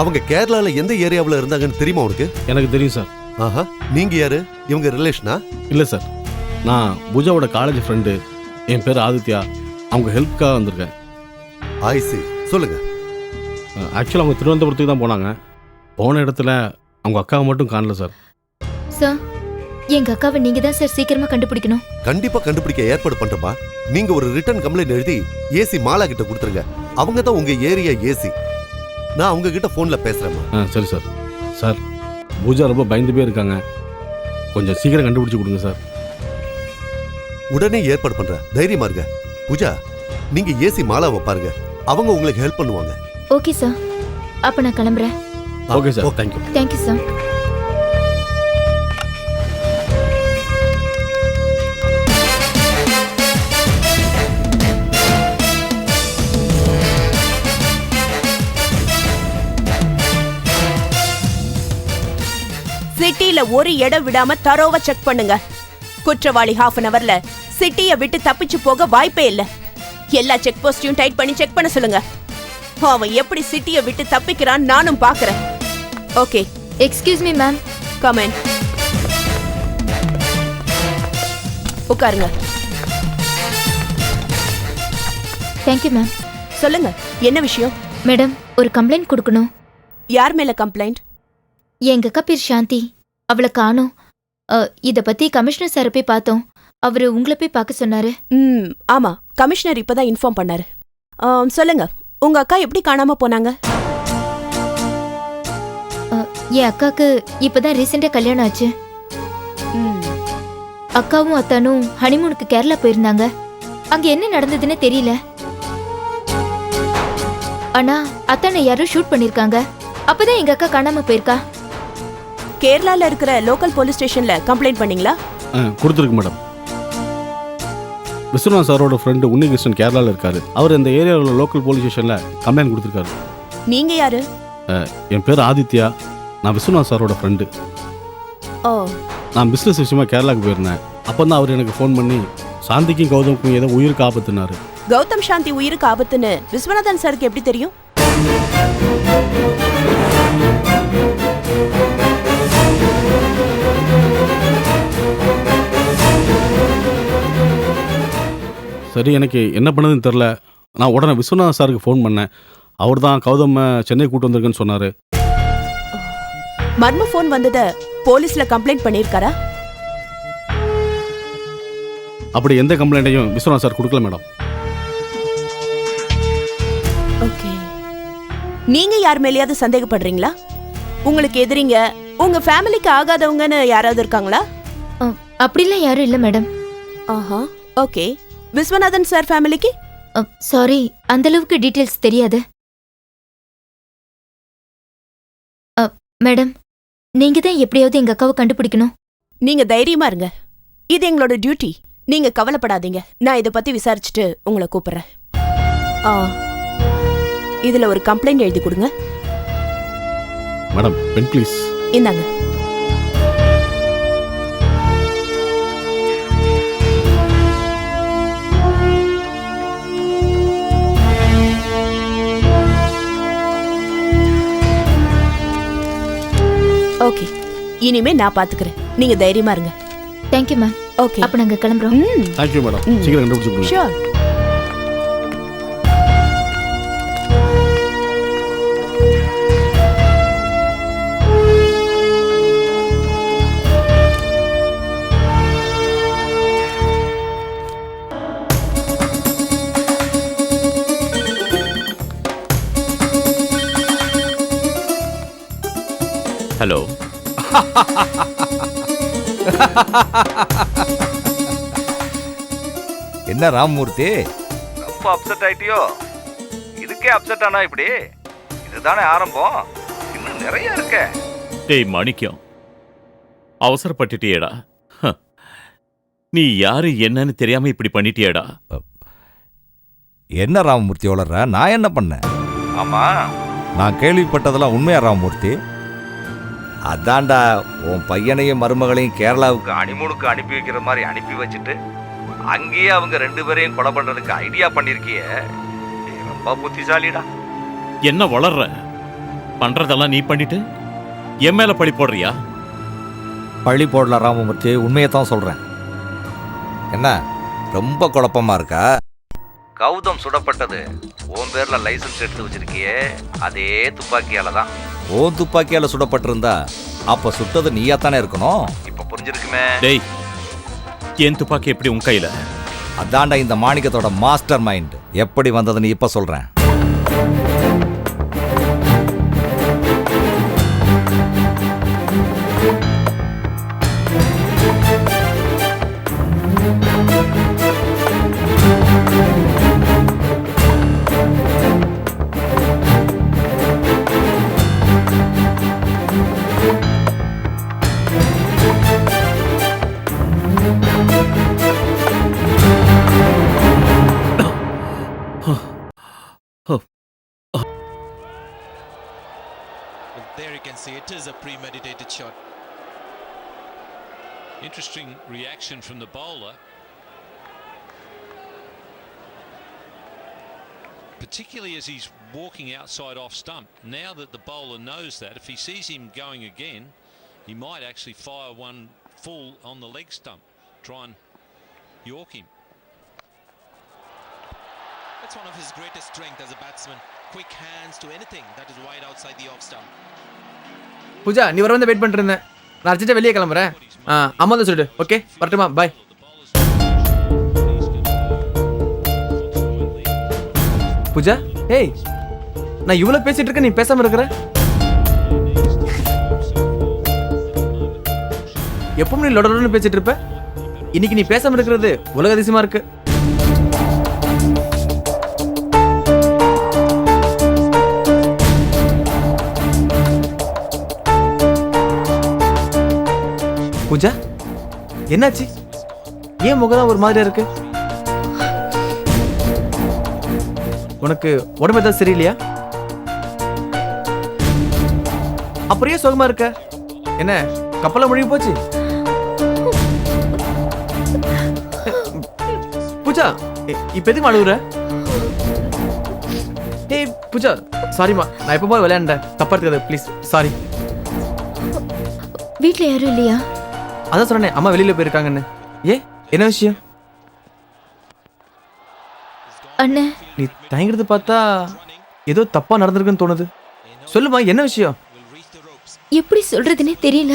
அவங்க கேரளால எந்த ஏரியாவுல இருந்தாங்கன்னு தெரியுமா உனக்கு? எனக்கு தெரியும் சார். ஆஹா நீங்க யாரு? இவங்க ரிலேஷனா இல்லை சார். நான் பூஜாவோட காலேஜ் ஃப்ரெண்டு என் பேர் ஆதித்யா. அவங்க ஹெல்ப்க்காக வந்திருக்கேன். ஆயிசி சொல்லுங்க. ஆக்சுவலாக அவங்க திருவனந்தபுரத்துக்கு தான் போனாங்க. போன இடத்துல அவங்க அக்காவை மட்டும் காணல சார். சார் எங்க அக்காவை நீங்க தான் சார் சீக்கிரமா கண்டுபிடிக்கணும். கண்டிப்பா கண்டுபிடிக்க ஏற்பாடு பண்றப்பா நீங்க ஒரு ரிட்டர்ன் கம்ப்ளைண்ட் எழுதி ஏசி மாலா கிட்ட கொடுத்துருங்க. அவங்க தான் உங்க ஏரியா ஏசி நான் அவங்க கிட்ட போன்ல பேசுறேம்மா. ஆ சரி சார். சார் பூஜா ரொம்ப பயந்து போய் இருக்காங்க. கொஞ்சம் சீக்கிரம் கண்டுபிடிச்சி கொடுங்க சார். உடனே ஏற்பாடு பண்றேன் தைரியமா இருங்க. பூஜா நீங்க ஏசி மாலாவை பாருங்க. அவங்க உங்களுக்கு ஹெல்ப் பண்ணுவாங்க. Okay sir. அப்ப நான் கிளம்புறேன். Okay sir. Thank you thank you sir சிட்டில ஒரு இடம் விடாம தரோவா செக் பண்ணுங்க. குற்றவாளி ஹாஃப் அன் அவர்ல சிட்டிய விட்டு தப்பிச்சு போக வாய்ப்பே இல்ல. எல்லா செக் போஸ்டையும் டைட் பண்ணி செக் பண்ண சொல்லுங்க. அவன் எப்படி சிட்டிய விட்டு தப்பிக்கிறான் நானும் பாக்குறேன். Okay excuse me ma'am comment உட்காருங்க. தேங்க்யூ மேம் சொல்லுங்க என்ன விஷயம்? மேடம் ஒரு கம்ப்ளைண்ட் கொடுக்கணும். யார் மேல கம்ப்ளைண்ட் எங்க அக்கா பேர் சாந்தி. அவளை காணோம். இத பத்தி கமிஷனர் சாரை போய் பார்த்தோம். அவரு உங்களை போய் பார்க்க சொன்னாரு. ம் ஆமா. கமிஷனர் இப்பதான் இன்ஃபார்ம் பண்ணாரு. சொல்லுங்க. உங்க அக்கா எப்படி காணாம போனாங்க? என் அக்காக்கு இப்பதான் ரீசெண்டா கல்யாணம் ஆச்சு. ம், அக்காவும் அத்தானும் ஹனிமூனுக்கு கேரளா போயிருந்தாங்க. அங்க என்ன நடந்ததுன்னு தெரியல. ஆனா அத்தானை யாரோ ஷூட் பண்ணிருக்காங்க. அப்பதான் எங்க அக்கா காணாம போயிருக்கா. கேரளால இருக்கிற லோக்கல் போலீஸ் ஸ்டேஷன்ல கம்ப்ளைண்ட் பண்ணீங்களா? கொடுத்துருக்கு மேடம். விஸ்வநாத் சாரோட ஃப்ரெண்டு உன்னிகிருஷ்ணன் கேரளாவில் இருக்காரு. அவர் இந்த ஏரியாவில் லோக்கல் போலீஸ் ஸ்டேஷனில் கம்ப்ளைண்ட் கொடுத்துருக்காரு. நீங்க யாரு? என் பேர் ஆதித்யா. நான் விஸ்வநாத் சாரோட ஃப்ரெண்டு ஓ. நான் பிஸ்னஸ் விஷயமா கேரளாவுக்கு போயிருந்தேன். அப்போ தான் அவர் எனக்கு ஃபோன் பண்ணி சாந்திக்கும் கௌதமுக்கும் ஏதோ உயிருக்கு ஆபத்துனாரு கௌதம் சாந்தி உயிருக்கு ஆபத்துன்னு விஸ்வநாதன் சாருக்கு எப்படி தெரியும்? சரி எனக்கு என்ன பண்ணதுன்னு தெரில நான் உடனே விஸ்வநாத் சாருக்கு ஃபோன் பண்ணேன். அவர் தான் கௌதம் சென்னை கூட்டு வந்திருக்குன்னு சொன்னார். மர்ம ஃபோன் வந்தத போலீஸ்ல கம்ப்ளைண்ட் பண்ணிருக்காரா அப்படி எந்த கம்ப்ளைண்ட்டையும் விஸ்வநாத் சார் கொடுக்கல மேடம். ஓகே. நீங்க யார் மேலயாவது சந்தேகப்படுறீங்களா? உங்களுக்கு எதிரிங்க உங்க ஃபேமிலிக்கு ஆகாதவங்கன்னு யாராவது இருக்காங்களா? அப்படிலாம் யாரும் இல்ல மேடம். ஆஹா ஓகே. விஸ்வநாதன் சார் ஃபேமிலிக்கு? சாரி அந்த அளவுக்கு டீடைல்ஸ் தெரியாது மேடம் நீங்க தான் எப்படியாவது எங்க அக்காவை கண்டுபிடிக்கணும். நீங்க தைரியமா இருங்க. இது எங்களோட டியூட்டி. நீங்க கவலைப்படாதீங்க. நான் இத பத்தி விசாரிச்சுட்டு உங்களை கூப்பிடுறேன். ஆ இதுல ஒரு கம்ப்ளைண்ட் எழுதி கொடுங்க. Madam pen please. இந்தாங்க. இனிமே நான் பாத்துக்கிறேன். நீங்க தைரியமா இருங்க. தேங்க்யூ மேம் ஓகே அப்ப நாங்க கிளம்புறோம். ம். Thank you madam. சீக்கிரம் கண்டுபிடிச்சு ஷூர் என்ன ராமமூர்த்தி? ரொம்ப அப்செட் ஆயிட்டியோ? இதுக்கே அப்செட் ஆனா இப்படி? இதுதானே ஆரம்பம். இன்னும் நிறைய இருக்கே. டேய் மாணிக்கம். அவசரப்பட்டுட்டியேடா. நீ யாரு என்னன்னு தெரியாம இப்படி பண்ணிட்டியேடா. என்ன ராமமூர்த்தி வளர்ற நான் என்ன பண்ணேன்? ஆமா. நான் கேள்விப்பட்டதெல்லாம் உண்மையா ராமமூர்த்தி? அதான்டா உன் பையனையும் மருமகளையும் கேரளாவுக்கு அனிமூனுக்கு அனுப்பி வைக்கிற மாதிரி அனுப்பி வச்சுட்டு அங்கேயே அவங்க ரெண்டு பேரையும் கொலை பண்றதுக்கு ஐடியா பண்ணிருக்கியே. நீ ரொம்ப புத்திசாலிடா. என்ன வளர்ற? பண்றதெல்லாம் நீ பண்ணிட்டு என் மேல பழி போடுறியா? பழி போடல ராமமூர்த்தி உண்மையை தான் சொல்றேன். என்ன ரொம்ப குழப்பமா இருக்கா? கௌதம் சுடப்பட்டது. உன் பேர்ல லைசென்ஸ் எடுத்து வச்சிருக்கியே அதே துப்பாக்கியால தான் ஓ துப்பாக்கியால சுடப்பட்டிருந்தா அப்ப சுட்டது நீயா தானே இருக்கணும்? இப்ப புரிஞ்சிருக்குமே. டேய் என் துப்பாக்கி எப்படி உன் கையில? அதான்டா இந்த மாணிக்கத்தோட மாஸ்டர் மைண்ட். எப்படி வந்ததுன்னு இப்ப சொல்றேன். You can see it is a premeditated shot. Interesting reaction from the bowler. Particularly as he's walking outside off stump. Now that the bowler knows that, if he sees him going again, he might actually fire one full on the leg stump. Try and york him. That's one of his greatest strengths as a batsman. Quick hands to anything that is wide outside the off stump. Pooja நீ வர வந்து wait பண்ணிட்டு இருந்தேன். நான் அர்ஜென்ட்டாக வெளியே கிளம்புறேன். ஆ அம்மா தான் சொல்லிட்டு ஓகே வரட்டுமா? பாய் பூஜா ஏய் நான் இவ்வளோ பேசிட்டு இருக்க நீ பேசாம இருக்கிற? எப்பவும் நீ லொடலொடன்னு பேசிட்டு இருப்ப. இன்னைக்கு நீ பேசாம இருக்கிறது உலக அதிசயமா இருக்கு. பூஜா என்னாச்சு? ஏன் முகம் ஒரு மாதிரியா இருக்கு? உனக்கு உடம்பு ஏதாவது சரியில்லையா? அப்புறம் ஏன் சுகமா இருக்க? என்ன கப்பல முழுகி போச்சு? பூஜா இப்ப எதுக்கு அழுகுற ஏய் பூஜா சாரிம்மா நான் எப்போ போய் விளையாண்டேன்? தப்பா இருக்காது ப்ளீஸ் சாரி வீட்ல யாரும் இல்லையா? அதான் சொன்னேன் அம்மா வெளியில போயிருக்காங்கன்னு. ஏ என்ன விஷயம்? அண்ணே. நீ தயங்குறது பார்த்தா ஏதோ தப்பா நடந்திருக்குன்னு தோணுது. சொல்லுமா என்ன விஷயம்? எப்படி சொல்றதுனே தெரியல.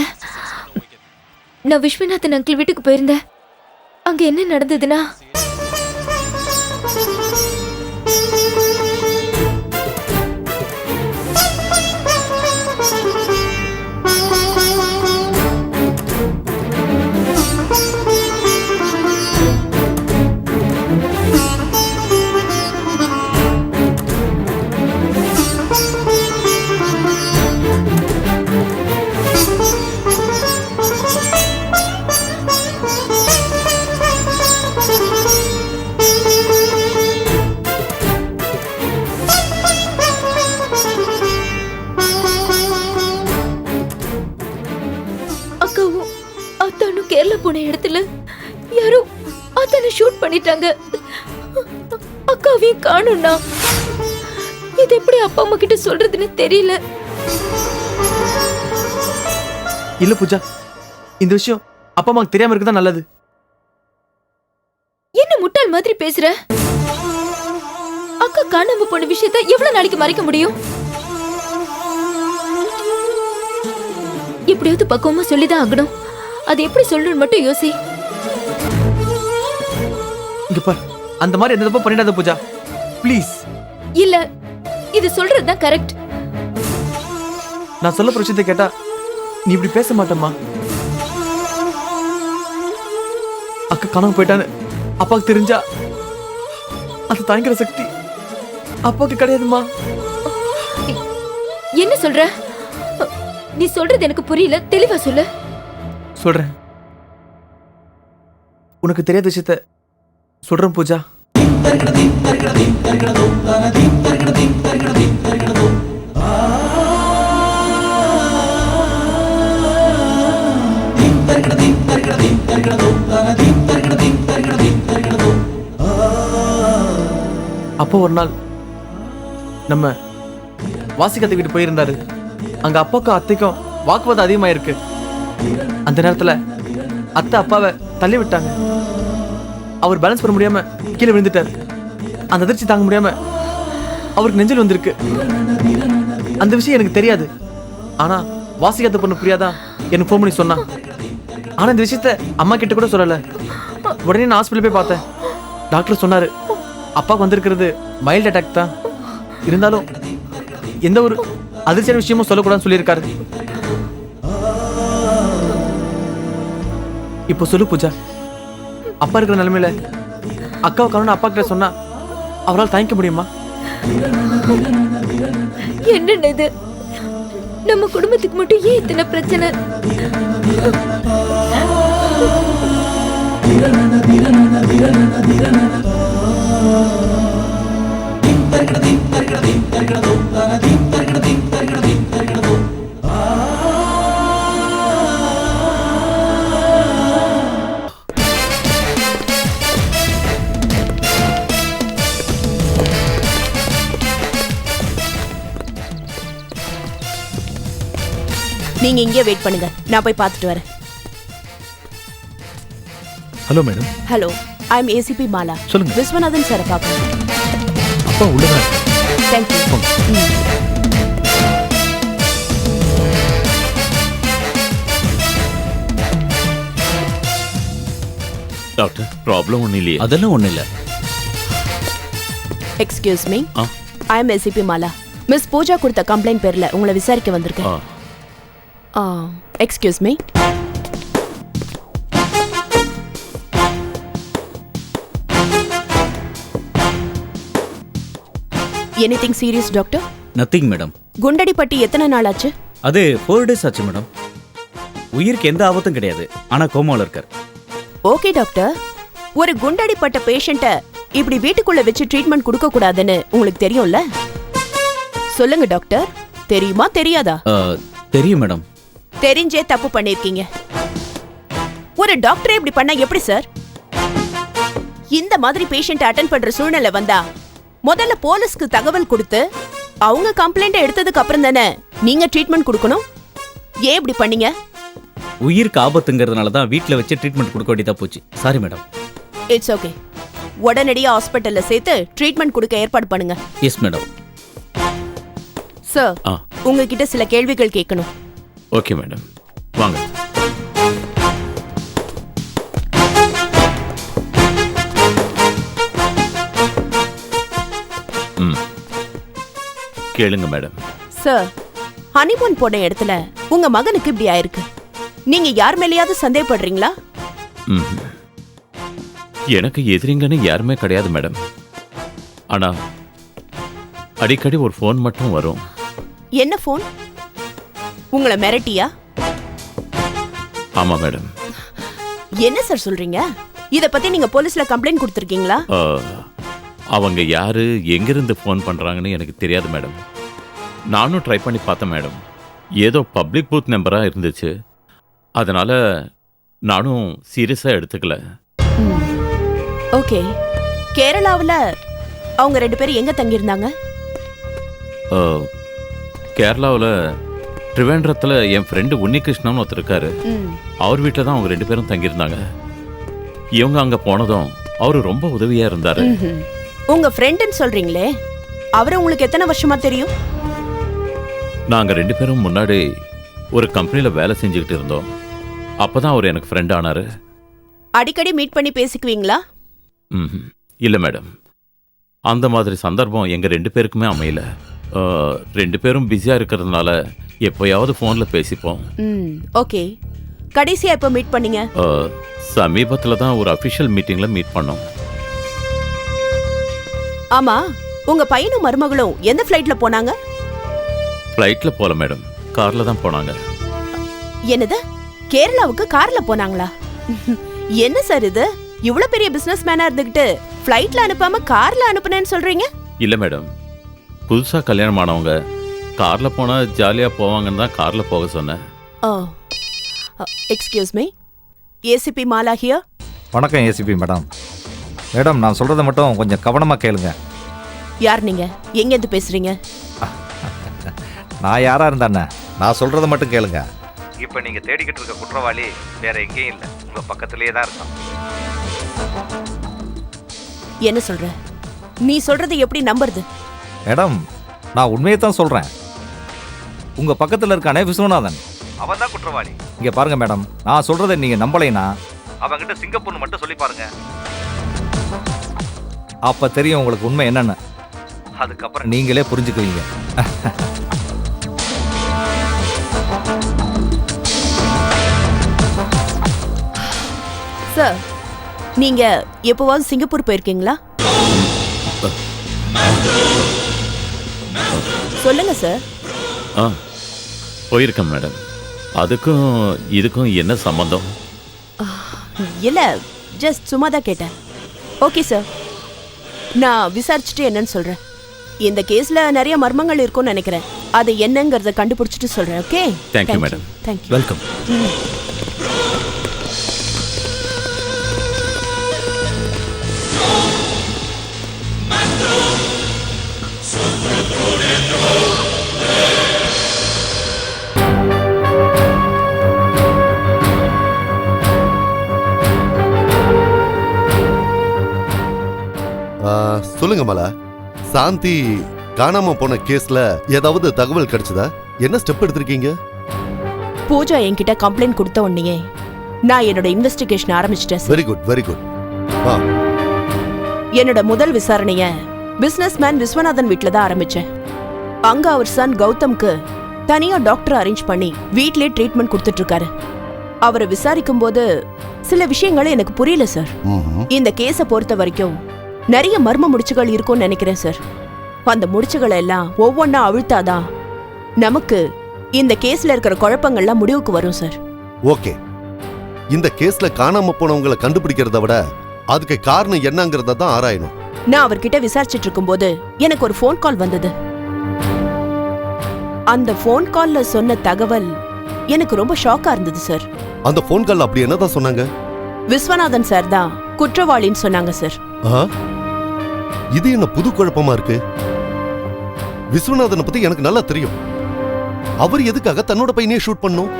நான் விஸ்வநாதன் அங்கிள் வீட்டுக்கு போயிருந்தேன். அங்க என்ன நடந்ததுன்னா காணும்னா? இது எப்படி அப்பா அம்மா கிட்ட சொல்றதுன்னு தெரியல. இல்ல பூஜா இந்த விஷயம் அப்பா அம்மாக்கு தெரியாம இருக்குதான் நல்லது. என்ன முட்டாள் மாதிரி பேசுற? அக்கா காணாம போன விஷயத்த எவ்வளவு நாளைக்கு மறைக்க முடியும்? எப்படியாவது பக்குவமா சொல்லிதான் ஆகணும். அது எப்படி சொல்லணும்னு மட்டும் யோசி. இங்க பார் அந்த மாதிரி எந்த தப்பும் பண்ணிடாத பூஜா. ப்ளீஸ். இல்ல இது சொல்றதுதான் கரெக்ட். நான் சொல்ல விஷயத்தை கேட்டா நீ இப்படி பேச மாட்டேம்மா. அக்கா காணாம போயிட்டான்னு அப்பாவுக்கு தெரிஞ்சா அது தாங்கிற சக்தி அப்பாவுக்கு கிடையாதும்மா. என்ன சொல்ற? நீ சொல்றது எனக்கு புரியல தெளிவா சொல்லு. சொல்றேன். உனக்கு தெரியாத விஷயத்த சொல்றேன் பூஜா. அப்போ ஒரு நாள் நம்ம வாசிக்கத்தை வீட்டு போயிருந்தாரு. அங்க அப்பாவுக்கும் அத்தைக்கும் வாக்குவாதம் அதிகமாயிருக்கு. அந்த நேரத்துல அத்தை அப்பாவை தள்ளி விட்டாங்க. அவர் பேலன்ஸ் பண்ண முடியாம கீழே விழுந்துட்டார். அந்த அதிர்ச்சி தாங்க முடியாம அவருக்கு நெஞ்சில் வந்திருக்கு. அந்த விஷயம் எனக்கு தெரியாது. ஆனா வாசிக்காத பொண்ணு புரியாதா? எனக்கு ஃபோன் பண்ணி சொன்னா. ஆனா இந்த விஷயத்த அம்மா கிட்ட கூட சொல்லல. உடனே நான் ஹாஸ்பிட்டல் போய் பார்த்தேன். டாக்டர் சொன்னாரு அப்பாவுக்கு வந்திருக்கிறது மைல்ட் அட்டாக் தான். இருந்தாலும் எந்த ஒரு அதிர்ச்சியான விஷயமும் சொல்லக்கூடாதுன்னு சொல்லியிருக்காரு. இப்போ சொல்லு பூஜா. அப்பா இருக்கிற நிலைமையில அக்காவை காணும் அப்பா கிட்ட சொன்னா அவரால் தாங்கிக்க முடியுமா? என்னென்ன இது? நம்ம குடும்பத்துக்கு மட்டும் ஏன் இத்தனை பிரச்சனை? நீங்க இங்கே வெயிட் பண்ணுங்க. நான் போய் பார்த்துட்டு வரேன். Hello madam hello I am ACP Mala சொல்லுங்க. விஸ்வநாதன் சாரை பார்க்கணும் அப்பா உள்ளதான் தேங்க்யூ டாக்டர் ப்ராப்ளம் ஒன்றும் இல்லையே. அதெல்லாம் ஒண்ணும் இல்ல. Excuse me ah. I am ACP Mala miss Pooja கொடுத்த கம்ப்ளைண்ட் பேர்ல உங்களை விசாரிக்க வந்திருக்கேன். Excuse me anything serious doctor nothing madam குண்டடிப்பட்டி எத்தனை நாள் ஆச்சு அது ஃபோர் டேஸ் ஆச்சு மேடம் உயிருக்கு எந்த ஆபத்தும் கிடையாது. ஆனா கோமாவில் இருக்கார். ஓகே டாக்டர் ஒரு குண்டடிப்பட்ட பேஷண்ட்ட இப்படி வீட்டுக்குள்ள வச்சு ட்ரீட்மெண்ட் கொடுக்க கூடாதுன்னு உங்களுக்கு தெரியும்ல? சொல்லுங்க டாக்டர் தெரியுமா தெரியாதா? ஆ, தெரியும் மேடம் தெரிஞ்சே தப்பு பண்ணிருக்கீங்க. ஒரு டாக்டரே இப்படி பண்ணா எப்படி சார்? இந்த மாதிரி பேஷண்ட் அட்டன் பண்ற சூழ்நிலை வந்தா முதல்ல போலீஸ்க்கு தகவல் கொடுத்து அவங்க கம்ப்ளைண்ட் எடுத்ததுக்கு அப்புறம் தானே நீங்க ட்ரீட்மெண்ட் கொடுக்கணும்? ஏன் இப்படி பண்ணீங்க? உயிருக்கு ஆபத்துங்கிறதுனால தான் வீட்டில் வச்சு ட்ரீட்மெண்ட் கொடுக்க வேண்டியதா போச்சு. சாரி மேடம் இட்ஸ் ஓகே உடனடியா ஹாஸ்பிட்டல்ல சேர்த்து ட்ரீட்மெண்ட் கொடுக்க ஏற்பாடு பண்ணுங்க. Yes madam sir. உங்ககிட்ட சில கேள்விகள் கேட்கணும். Okay madam. வாங்க. ம். கேளுங்க மேடம். சார் ஹனிமூன் போன இடத்துல உங்க மகனுக்கு இப்படி ஆயிருக்கு. நீங்க யார் மேலேயாவது சந்தேகப்படுறீங்களா? ம். எனக்கு எதிரிங்கன்னு யாருமே கிடையாது மேடம். ஆனா அடிக்கடி ஒரு ஃபோன் மட்டும் வரும். என்ன ஃபோன்? உங்களை மிரட்டியா? ஆமா மேடம். என்ன சார் சொல்றீங்க? இத பத்தி நீங்க போலீஸ்ல கம்ப்ளைண்ட் கொடுத்துருக்கீங்களா? அவங்க யாரு எங்கிருந்து ஃபோன் பண்றாங்கன்னு எனக்கு தெரியாது மேடம். நானும் ட்ரை பண்ணி பார்த்தேன் மேடம். ஏதோ பப்ளிக் பூத் நம்பரா இருந்துச்சு. அதனால நானும் சீரியஸா எடுத்துக்கல. ஓகே. கேரளாவுல அவங்க ரெண்டு பேரும் எங்க தங்கியிருந்தாங்க? கேரளாவுல ட்ரிவேண்டரத்தில் என் ஃப்ரெண்டு உன்னிகிருஷ்ணன் ஒருத்தர் இருக்காரு. ம், அவர் வீட்டில் தான் அவங்க ரெண்டு பேரும் தங்கியிருந்தாங்க. இவங்க அங்கே போனதும் அவர் ரொம்ப உதவியா இருந்தாரு. உங்க ஃப்ரெண்டுன்னு சொல்றீங்களே அவரை உங்களுக்கு எத்தனை வருஷமா தெரியும்? நாங்க ரெண்டு பேரும் முன்னாடி ஒரு கம்பெனியில வேலை செஞ்சுக்கிட்டு இருந்தோம். அப்பதான் அவர் எனக்கு ஃப்ரெண்ட் ஆனாரு. அடிக்கடி மீட் பண்ணி பேசிக்குவீங்களா? ம்ஹும். இல்ல மேடம் அந்த மாதிரி சந்தர்ப்பம் எங்க ரெண்டு பேருக்குமே அமையல. ரெண்டு பேரும் பிஸியா இருக்கிறதுனால எப்போயாவது ஃபோன்ல பேசிப்போம். ம் ஓகே. கடைசியா எப்போ மீட் பண்ணீங்க? சமீபத்துல தான் ஒரு அஃபிஷியல் மீட்டிங்ல மீட் பண்ணோம். ஆமா உங்க பையனும் மருமகளும் எந்த ஃப்ளைட்ல போனாங்க? ஃப்ளைட்ல போல மேடம் கார்ல தான் போனாங்க. என்னது? கேரளாவுக்கு கார்ல போனாங்களா? என்ன சார் இது? இவ்வளவு பெரிய பிசினஸ் மேனா இருந்துகிட்டு ஃப்ளைட்ல அனுப்பாம கார்ல அனுப்புனேன்னு சொல்றீங்க? இல்ல மேடம் புதுசா கல்யாணம் ஆனவங்க கார்ல போனா ஜாலியா போவாங்கன்னு தான் கார்ல போக சொன்னேன். ஓ excuse me ACP Mala here வணக்கம் ஏசிபி மேடம். மேடம் நான் சொல்கிறத மட்டும் கொஞ்சம் கவனமாக கேளுங்க. யார் நீங்க? எங்க இருந்து பேசுறீங்க? நான் யாரா இருந்தானே? நான் சொல்றதை மட்டும் கேளுங்க. இப்போ நீங்க தேடிக்கிட்டு இருக்க குற்றவாளி வேற எங்கேயும் இல்லை. உங்க பக்கத்திலேயே தான் இருக்கான். என்ன சொல்ற? நீ சொல்றது எப்படி நம்புறது? மேடம் நான் உண்மையை தான் சொல்றேன். உங்க பக்கத்துல இருக்கானே விஸ்வநாதன். அவன் தான் குற்றவாளி. இங்க பாருங்க மேடம் நான் சொல்றதை நீங்க நம்பலைனா? அவன்கிட்ட சிங்கப்பூர் மட்டும் சொல்லி பாருங்க. அப்ப தெரியும் உங்களுக்கு உண்மை என்னன்னு. அதுக்கப்புறம் நீங்களே புரிஞ்சுக்குவீங்க. சார் நீங்க எப்போவாவது சிங்கப்பூர் போயிருக்கீங்களா? சொல்லுங்க சார். ஆ போயிருக்கேன் மேடம். அதுக்கும் இதுக்கும் என்ன சம்மந்தம் இல்ல ஜஸ்ட் சும்மா தான் கேட்டேன். ஓகே சார் நான் விசாரிச்சுட்டு என்னன்னு சொல்றேன். இந்த கேஸ்ல நிறைய மர்மங்கள் இருக்கும்னு நினைக்கிறேன். அது என்னங்கறத கண்டுபிடிச்சிட்டு சொல்றேன் okay you, madam. Thank you welcome சொல்லுங்க மலா. சாந்தி காணாம போன கேஸ்ல ஏதாவது தகவல் கிடைச்சதா? என்ன ஸ்டெப் எடுத்திருக்கீங்க? பூஜா என்கிட்ட கம்ப்ளைண்ட் கொடுத்த உடனே நான் என்னோட இன்வெஸ்டிகேஷன் ஆரம்பிச்சிட்டேன் வெரி குட் வெரி குட் என்னோட முதல் விசாரணைய பிசினஸ் மேன் விஸ்வநாதன் வீட்ல தான் ஆரம்பிச்சேன். அங்க அவர் சன் கௌதம்க்கு தனியா டாக்டர் அரேஞ்ச் பண்ணி வீட்லயே ட்ரீட்மெண்ட் கொடுத்துட்டு இருக்காரு அவரை விசாரிக்கும் போது சில விஷயங்கள் எனக்கு புரியல சார். இந்த கேஸை பொறுத்த வரைக்கும் நிறைய மர்ம முடிச்சுகள் இருக்கும்னு நினைக்கிறேன் சார் அந்த முடிச்சுகளை எல்லாம் ஒவ்வொன்றா அழுத்தாதான் நமக்கு இந்த கேஸ்ல இருக்கிற குழப்பங்கள்லாம் முடிவுக்கு வரும் சார் ஓகே. இந்த கேஸ்ல காணாம போனவங்களை கண்டுபிடிக்கிறத விட அதுக்கு காரணம் என்னங்கறத தான் ஆராயணும். நான் அவர்கிட்ட விசாரிச்சிட்டு இருக்கும்போது எனக்கு ஒரு ஃபோன் கால் வந்தது. அந்த ஃபோன் கால்ல சொன்ன தகவல் எனக்கு ரொம்ப ஷாக்கா இருந்தது சார் அந்த ஃபோன் கால் அப்படி என்னதான் சொன்னாங்க? விஸ்வநாதன் சார் தான் குற்றவாளின்னு சொன்னாங்க சார்? இது என்ன புது குழப்பமா இருக்கு? விஸ்வநாதனை பத்தி எனக்கு நல்லா தெரியும். அவர் எதுக்காக தன்னோட பையனே ஷூட் பண்ணும்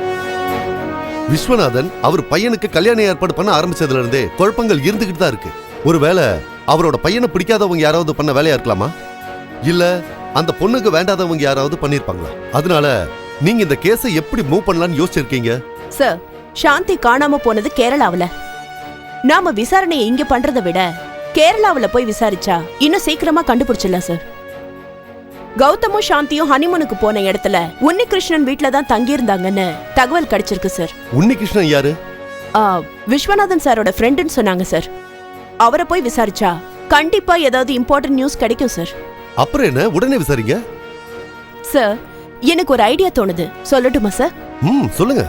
விஸ்வநாதன் அவர் பையனுக்கு கல்யாணம் ஏற்பாடு பண்ண ஆரம்பிச்சதுல இருந்தே குழப்பங்கள் இருந்துகிட்டு தான் இருக்கு. ஒருவேளை அவரோட பையனை பிடிக்காதவங்க யாராவது பண்ண வேலையா இருக்கலாமா? இல்ல அந்த பொண்ணுக்கு வேண்டாதவங்க யாராவது பண்ணிருப்பாங்களா? அதனால நீங்க இந்த கேஸை எப்படி மூவ் பண்ணலாம்னு யோசிச்சிருக்கீங்க? சார் சாந்தி காணாம போனது கேரளாவில். நாம விசாரணையை இங்க பண்றதை விட கேரளாவுல போய் விசாரிச்சா இன்னும் சீக்கிரமா கண்டுபிடிச்சிடலாம் சார் கௌதமும் சாந்தியும் ஹனிமூனுக்கு போன இடத்துல உன்னிகிருஷ்ணன் வீட்ல தான் தங்கியிருந்தாங்கன்னு தகவல் கிடைச்சிருக்கு சார் உன்னிகிருஷ்ணன் யாரு? ஆ, விஸ்வநாதன் சாரோட ஃப்ரெண்டுன்னு சொன்னாங்க சார் அவரை போய் விசாரிச்சா கண்டிப்பா ஏதாவது இம்பார்ட்டன்ட் நியூஸ் கிடைக்கும் சார் அப்புறம் என்ன? உடனே விசாரிங்க. சார் எனக்கு ஒரு ஐடியா தோணுது. சொல்லட்டுமா சார் ம் சொல்லுங்க.